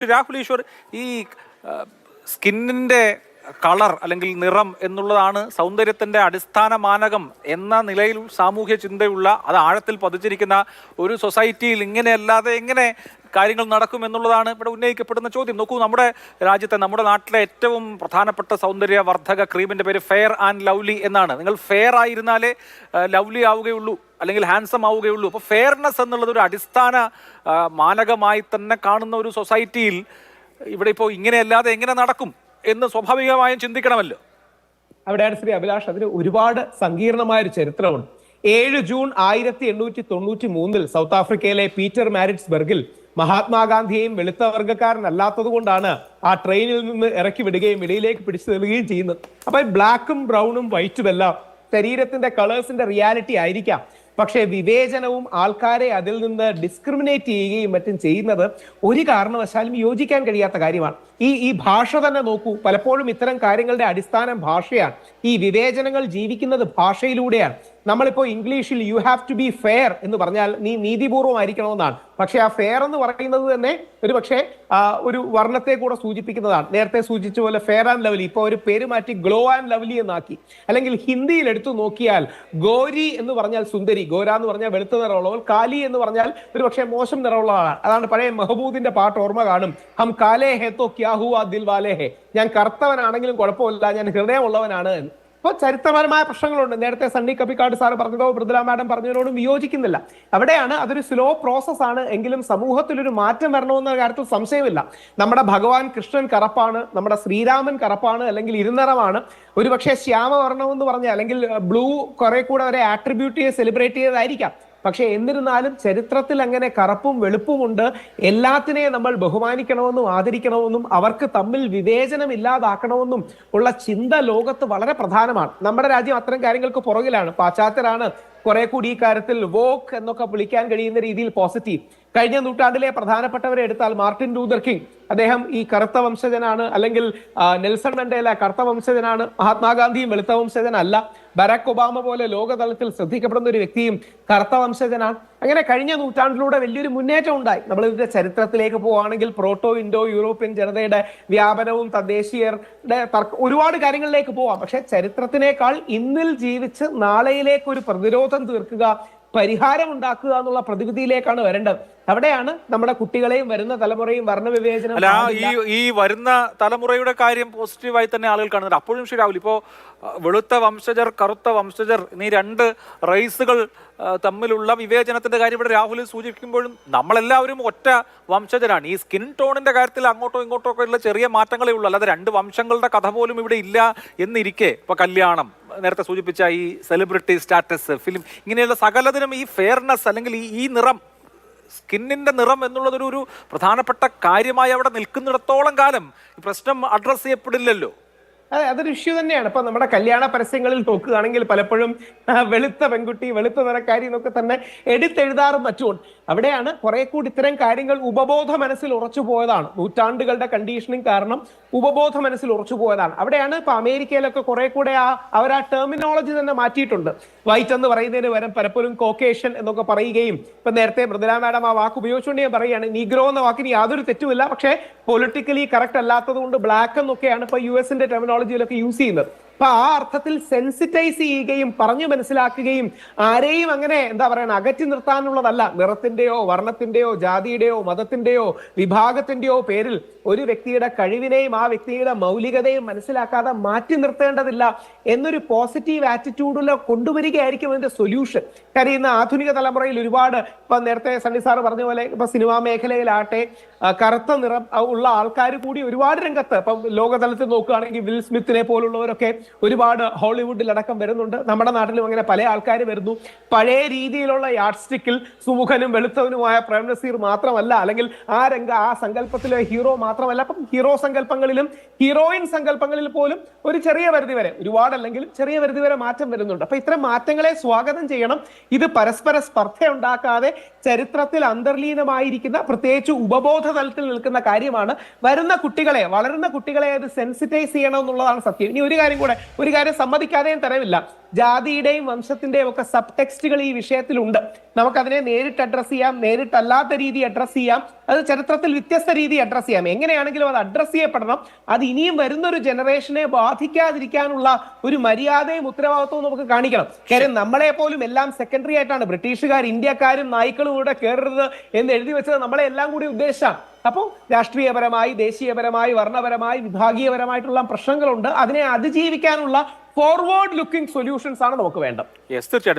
രാഹുൽ ഈശ്വർ ഈ സ്കിന്നിന്റെ കളർ അല്ലെങ്കിൽ നിറം എന്നുള്ളതാണ് സൗന്ദര്യത്തിന്റെ അടിസ്ഥാന മാനകം എന്ന നിലയിൽ സാമൂഹ്യ ചിന്തയുള്ള അത് ആഴത്തിൽ പതിച്ചിരിക്കുന്ന ഒരു സൊസൈറ്റിയിൽ ഇങ്ങനെയല്ലാതെ എങ്ങനെ കാര്യങ്ങൾ നടക്കും എന്നുള്ളതാണ് ഇവിടെ ഉന്നയിക്കപ്പെടുന്ന ചോദ്യം. നോക്കൂ നമ്മുടെ രാജ്യത്തെ നമ്മുടെ നാട്ടിലെ ഏറ്റവും പ്രധാനപ്പെട്ട സൗന്ദര്യവർദ്ധക ക്രീമിന്റെ പേര് ഫെയർ ആൻഡ് ലവ്ലി എന്നാണ്. നിങ്ങൾ ഫെയർ ആയിരുന്നാലേ ലവ്ലി ആവുകയുള്ളൂ അല്ലെങ്കിൽ ഹാൻസം ആവുകയുള്ളൂ. അപ്പോൾ ഫെയർനെസ് എന്നുള്ളത് ഒരു അടിസ്ഥാന മാനകമായി തന്നെ കാണുന്ന ഒരു സൊസൈറ്റിയിൽ ഇവിടെ ഇപ്പോൾ ഇങ്ങനെയല്ലാതെ എങ്ങനെ നടക്കും? എന്ന് സ്വാഭാവികമായും ചിന്തിക്കണമല്ലോ. അവിടെയാണ് ശ്രീ അഭിലാഷ് അതിന് ഒരുപാട് സങ്കീർണമായ ഒരു ചരിത്രമുണ്ട്. ഏഴ് ജൂൺ ആയിരത്തി എണ്ണൂറ്റി തൊണ്ണൂറ്റി മൂന്നിൽ സൗത്ത് ആഫ്രിക്കയിലെ പീറ്റർ മാരിറ്റ്സ്ബർഗിൽ മഹാത്മാഗാന്ധിയെയും വെളുത്ത വർഗക്കാരനല്ലാത്തത് കൊണ്ടാണ് ആ ട്രെയിനിൽ നിന്ന് ഇറക്കി വിടുകയും ഇടയിലേക്ക് പിടിച്ചു നൽകുകയും ചെയ്യുന്നത്. അപ്പൊ ബ്ലാക്കും ബ്രൗണും വൈറ്റും എല്ലാം ശരീരത്തിന്റെ കളേഴ്സിന്റെ റിയാലിറ്റി ആയിരിക്കാം. പക്ഷേ വിവേചനവും ആൾക്കാരെ അതിൽ നിന്ന് ഡിസ്ക്രിമിനേറ്റ് ചെയ്യുകയും മറ്റും ചെയ്യുന്നത് ഒരു കാരണവശാലും യോജിക്കാൻ കഴിയാത്ത കാര്യമാണ്. ഈ ഈ ഭാഷ തന്നെ നോക്കൂ. പലപ്പോഴും ഇത്തരം കാര്യങ്ങളുടെ അടിസ്ഥാനം ഭാഷയാണ്. ഈ വിവേചനങ്ങൾ ജീവിക്കുന്നത് ഭാഷയിലൂടെയാണ്. നമ്മളിപ്പോ ഇംഗ്ലീഷിൽ you have to be fair എന്ന് പറഞ്ഞാൽ നീ നീതിപൂർവമായിരിക്കണമെന്നാണ് പക്ഷെ ആ ഫെയർ എന്ന് പറയുന്നത് തന്നെ ഒരു പക്ഷേ ഒരു വർണത്തെ കൂടെ സൂചിപ്പിക്കുന്നതാണ്. നേരത്തെ സൂചിച്ച പോലെ ഫെയർ ആൻഡ് ലവ്ലി ഇപ്പൊ ഒരു പേര് മാറ്റി ഗ്ലോ ആൻഡ് ലവ്ലി എന്നാക്കി. അല്ലെങ്കിൽ ഹിന്ദിയിൽ എടുത്തു നോക്കിയാൽ ഗോരി എന്ന് പറഞ്ഞാൽ സുന്ദരി. ഗോര എന്ന് പറഞ്ഞാൽ വെളുത്ത നിറമുള്ളവൾ. കാലി എന്ന് പറഞ്ഞാൽ ഒരു പക്ഷേ മോശം നിറമുള്ളതാണ് അതാണ് പഴയ മെഹബൂദിന്റെ പാട്ട് ഓർമ്മ കാണും. ഹം കാലേ ഹെത്തോ ക്യാ ഹുവാ ദിൽ വാലേ ഹെ ഞാൻ കറുത്തവനാണെങ്കിലും കുഴപ്പമില്ല ഞാൻ ഹൃദയമുള്ളവനാണ്. എന്ന്. ഇപ്പൊ ചരിത്രപരമായ പ്രശ്നങ്ങളുണ്ട്. നേരത്തെ സണ്ണി കപ്പിക്കാട് സാർ പറഞ്ഞതോ മൃദുല മാഡം പറഞ്ഞതിനോടും വിയോജിക്കുന്നില്ല. അവിടെയാണ് അതൊരു സ്ലോ പ്രോസസ് ആണ്. എങ്കിലും സമൂഹത്തിൽ ഒരു മാറ്റം വരണമെന്ന കാര്യത്തിൽ സംശയമില്ല. നമ്മുടെ ഭഗവാൻ കൃഷ്ണൻ കറപ്പാണ് നമ്മുടെ ശ്രീരാമൻ കറപ്പാണ് അല്ലെങ്കിൽ ഇരുനിറമാണ്. ഒരുപക്ഷെ ശ്യാമവർണം എന്ന് പറഞ്ഞ അല്ലെങ്കിൽ ബ്ലൂ കുറെ കൂടെ അവരെ ആട്രിബ്യൂട്ട് ചെയ്ത് സെലിബ്രേറ്റ് ചെയ്തതായിരിക്കാം. പക്ഷെ എന്നിരുന്നാലും ചരിത്രത്തിൽ അങ്ങനെ കറുപ്പും വെളുപ്പുമുണ്ട് എല്ലാത്തിനെയും നമ്മൾ ബഹുമാനിക്കണമെന്നും ആദരിക്കണമെന്നും അവർക്ക് തമ്മിൽ വിവേചനം ഇല്ലാതാക്കണമെന്നും ഉള്ള ചിന്ത ലോകത്ത് വളരെ പ്രധാനമാണ്. നമ്മുടെ രാജ്യം അത്തരം കാര്യങ്ങൾക്ക് പുറകിലാണ്. പാശ്ചാത്യരാണ് കുറെ കൂടി ഈ കാര്യത്തിൽ വോക്ക് എന്നൊക്കെ വിളിക്കാൻ കഴിയുന്ന രീതിയിൽ പോസിറ്റീവ്. കഴിഞ്ഞ നൂറ്റാണ്ടിലെ പ്രധാനപ്പെട്ടവരെ എടുത്താൽ മാർട്ടിൻ ലൂതർ കിങ് അദ്ദേഹം ഈ കറുത്ത വംശജനാണ്. അല്ലെങ്കിൽ നെൽസൺ മണ്ടേല കറുത്ത വംശജനാണ്. മഹാത്മാഗാന്ധിയും വെളുത്ത വംശജനല്ല. ബരാക് ഒബാമ പോലെ ലോകതലത്തിൽ ശ്രദ്ധിക്കപ്പെടുന്ന ഒരു വ്യക്തിയും കറുത്ത വംശജനാണ് അങ്ങനെ കഴിഞ്ഞ നൂറ്റാണ്ടിലൂടെ വലിയൊരു മുന്നേറ്റം ഉണ്ടായി. നമ്മൾ ഇതിന്റെ ചരിത്രത്തിലേക്ക് പോവുകയാണെങ്കിൽ പ്രോട്ടോ ഇൻഡോ യൂറോപ്യൻ ജനതയുടെ വ്യാപനവും തദ്ദേശീയരുടെ തർക്ക ഒരുപാട് കാര്യങ്ങളിലേക്ക് പോവാം. പക്ഷെ ചരിത്രത്തിനേക്കാൾ ഇന്നിൽ ജീവിച്ച് നാളെയിലേക്ക് ഒരു പ്രതിരോധം തീർക്കുക പരിഹാരം ഉണ്ടാക്കുക എന്നുള്ള പ്രതിവിധിയിലേക്കാണ് വരേണ്ടത്. അവിടെയാണ് നമ്മുടെ കുട്ടികളെയും വരുന്ന തലമുറയും വർണ വിവേചനം അല്ല ഈ ഈ വരുന്ന തലമുറയുടെ കാര്യം പോസിറ്റീവായി തന്നെ ആളുകൾ കാണുന്നുണ്ട്. അപ്പോഴും ശ്രീ രാഹുൽ ഇപ്പോൾ വെളുത്ത വംശജർ കറുത്ത വംശജർ എന്നീ രണ്ട് റൈസുകൾ തമ്മിലുള്ള വിവേചനത്തിന്റെ കാര്യം ഇവിടെ രാഹുൽ സൂചിപ്പിക്കുമ്പോഴും നമ്മളെല്ലാവരും ഒറ്റ വംശജരാണ്. ഈ സ്കിൻ ടോണിന്റെ കാര്യത്തിൽ അങ്ങോട്ടോ ഇങ്ങോട്ടോ ഒക്കെ ഉള്ള ചെറിയ മാറ്റങ്ങളേ ഉള്ളൂ. അല്ലാതെ രണ്ട് വംശങ്ങളുടെ കഥ പോലും ഇവിടെ ഇല്ല എന്നിരിക്കെ. ഇപ്പൊ കല്യാണം നേരത്തെ സൂചിപ്പിച്ച ഈ സെലിബ്രിറ്റി സ്റ്റാറ്റസ് ഫിലിം ഇങ്ങനെയുള്ള സകലതിനും ഈ ഫെയർനെസ് അല്ലെങ്കിൽ ഈ ഈ നിറം സ്കിന്നിന്റെ നിറം എന്നുള്ളതൊരു ഒരു പ്രധാനപ്പെട്ട കാര്യമായി അവിടെ നിൽക്കുന്നിടത്തോളം കാലം ഈ പ്രശ്നം അഡ്രസ്സ് ചെയ്യപ്പെടില്ലല്ലോ. അതെ അതൊരു ഇഷ്യൂ തന്നെയാണ്. ഇപ്പൊ നമ്മുടെ കല്യാണ പരസ്യങ്ങളിൽ നോക്കുകയാണെങ്കിൽ പലപ്പോഴും വെളുത്ത പെൺകുട്ടി വെളുത്ത നിറക്കാരി എന്നൊക്കെ തന്നെ എടുത്തെഴുതാറും മറ്റുമുണ്ട് അവിടെയാണ് കുറെ കൂടി ഇത്തരം കാര്യങ്ങൾ ഉപബോധ മനസ്സിൽ ഉറച്ചു പോയതാണ്. നൂറ്റാണ്ടുകളുടെ കണ്ടീഷനിങ് കാരണം ഉപബോധ മനസ്സിൽ ഉറച്ചു പോയതാണ്. അവിടെയാണ് ഇപ്പൊ അമേരിക്കയിലൊക്കെ കുറെ കൂടെ ആ അവർ ആ ടെർമിനോളജി തന്നെ മാറ്റിയിട്ടുണ്ട്. വൈറ്റ് എന്ന് പറയുന്നതിന് പകരം പലപ്പോഴും കോക്കേഷൻ എന്നൊക്കെ പറയുകയും ഇപ്പൊ നേരത്തെ മൃദുല മാഡം ആ വാക്ക് ഉപയോഗിച്ചുകൊണ്ട് ഞാൻ പറയുകയാണ് നീഗ്രോ എന്ന വാക്കിന് യാതൊരു തെറ്റുമില്ല. പക്ഷേ പൊളിറ്റിക്കലി കറക്റ്റ് അല്ലാത്തത് കൊണ്ട് ബ്ലാക്ക് എന്നൊക്കെയാണ് ഇപ്പൊ യു എസിന്റെ ടെർമിനോളജിയിലൊക്കെ യൂസ് ചെയ്യുന്നത്. അപ്പൊ ആ അർത്ഥത്തിൽ സെൻസിറ്റൈസ് ചെയ്യുകയും പറഞ്ഞു മനസ്സിലാക്കുകയും ആരെയും അങ്ങനെ എന്താ പറയുക അകറ്റി നിർത്താനുള്ളതല്ല. നിറത്തിന്റെയോ വർണത്തിന്റെയോ ജാതിയുടെയോ മതത്തിന്റെയോ വിഭാഗത്തിന്റെയോ പേരിൽ ഒരു വ്യക്തിയുടെ കഴിവിനെയും ആ വ്യക്തിയുടെ മൗലികതയും മനസ്സിലാക്കാതെ മാറ്റി നിർത്തേണ്ടതില്ല എന്നൊരു പോസിറ്റീവ് ആറ്റിറ്റ്യൂഡിൽ കൊണ്ടുവരികയായിരിക്കും അതിന്റെ സൊല്യൂഷൻ കാര്യം ഇന്ന് ആധുനിക തലമുറയിൽ ഒരുപാട് ഇപ്പൊ നേരത്തെ സണ്ണി സാർ പറഞ്ഞ പോലെ ഇപ്പൊ സിനിമാ മേഖലയിലാട്ടെ കറുത്ത നിറം ഉള്ള ആൾക്കാർ കൂടി ഒരുപാട് രംഗത്ത് ഇപ്പം ലോകതലത്തിൽ നോക്കുകയാണെങ്കിൽ വിൽ സ്മിത്തിനെ പോലുള്ളവരൊക്കെ ഒരുപാട് ഹോളിവുഡിൽ അടക്കം വരുന്നുണ്ട്. നമ്മുടെ നാട്ടിലും അങ്ങനെ പല ആൾക്കാർ വരുന്നു. പഴയ രീതിയിലുള്ള യാഡ് സ്റ്റിക്കിൽ സുമുഖനും വെളുത്തവനുമായ പ്രേം നസീർ മാത്രമല്ല അല്ലെങ്കിൽ ആ രംഗ ആ സങ്കല്പത്തിലെ ഹീറോ മാത്രമല്ല. അപ്പം ഹീറോ സങ്കല്പങ്ങളിലും ഹീറോയിൻ സങ്കല്പങ്ങളിൽ പോലും ഒരു ചെറിയ പരിധി വരെ ഒരുപാടല്ലെങ്കിലും ചെറിയ പരിധി വരെ മാറ്റം വരുന്നുണ്ട്. അപ്പൊ ഇത്തരം മാറ്റങ്ങളെ സ്വാഗതം ചെയ്യണം. ഇത് പരസ്പര സ്പർദ്ധ ഉണ്ടാക്കാതെ ചരിത്രത്തിൽ അന്തർലീനമായിരിക്കുന്ന പ്രത്യേകിച്ച് ഉപബോധ തലത്തിൽ നിൽക്കുന്ന കാര്യമാണ്. വരുന്ന കുട്ടികളെ വളരുന്ന കുട്ടികളെ അത് സെൻസിറ്റൈസ് ചെയ്യണം എന്നുള്ളതാണ് സത്യം. ഇനി ഒരു കാര്യം കൂടെ ഒരു കാര്യം സമ്മതിക്കാതെയും തരമില്ല ജാതിയുടെയും വംശത്തിന്റെയും ഒക്കെ സബ് ടെക്സ്റ്റുകൾ ഈ വിഷയത്തിലുണ്ട്. നമുക്കതിനെ നേരിട്ട് അഡ്രസ് ചെയ്യാം നേരിട്ടല്ലാത്ത രീതി അഡ്രസ് ചെയ്യാം അത് ചരിത്രത്തിൽ വ്യത്യസ്ത രീതി അഡ്രസ് ചെയ്യാം. എങ്ങനെയാണെങ്കിലും അത് അഡ്രസ് ചെയ്യപ്പെടണം. അത് ഇനിയും വരുന്ന ഒരു ജനറേഷനെ ബാധിക്കാതിരിക്കാനുള്ള ഒരു മര്യാദയും ഉത്തരവാദിത്വവും നമുക്ക് കാണിക്കണം. കാര്യം നമ്മളെ പോലും എല്ലാം സെക്കൻഡറി ആയിട്ടാണ്. ബ്രിട്ടീഷുകാർ ഇന്ത്യക്കാരും നായ്ക്കളും കൂടെ കയറരുത് എന്ന് എഴുതി വെച്ചത് നമ്മളെ എല്ലാം കൂടി ഉദ്ദേശിച്ചാണ്. അപ്പോൾ രാഷ്ട്രീയപരമായി ദേശീയപരമായി വർണപരമായി വിഭാഗീയപരമായിട്ടുള്ള പ്രശ്നങ്ങളുണ്ട്. അതിനെ അതിജീവിക്കാനുള്ള ഫോർവേഡ് ലുക്കിംഗ് സൊല്യൂഷൻസ് ആണ് നമുക്ക് വേണ്ടത്. തീർച്ചയായിട്ടും.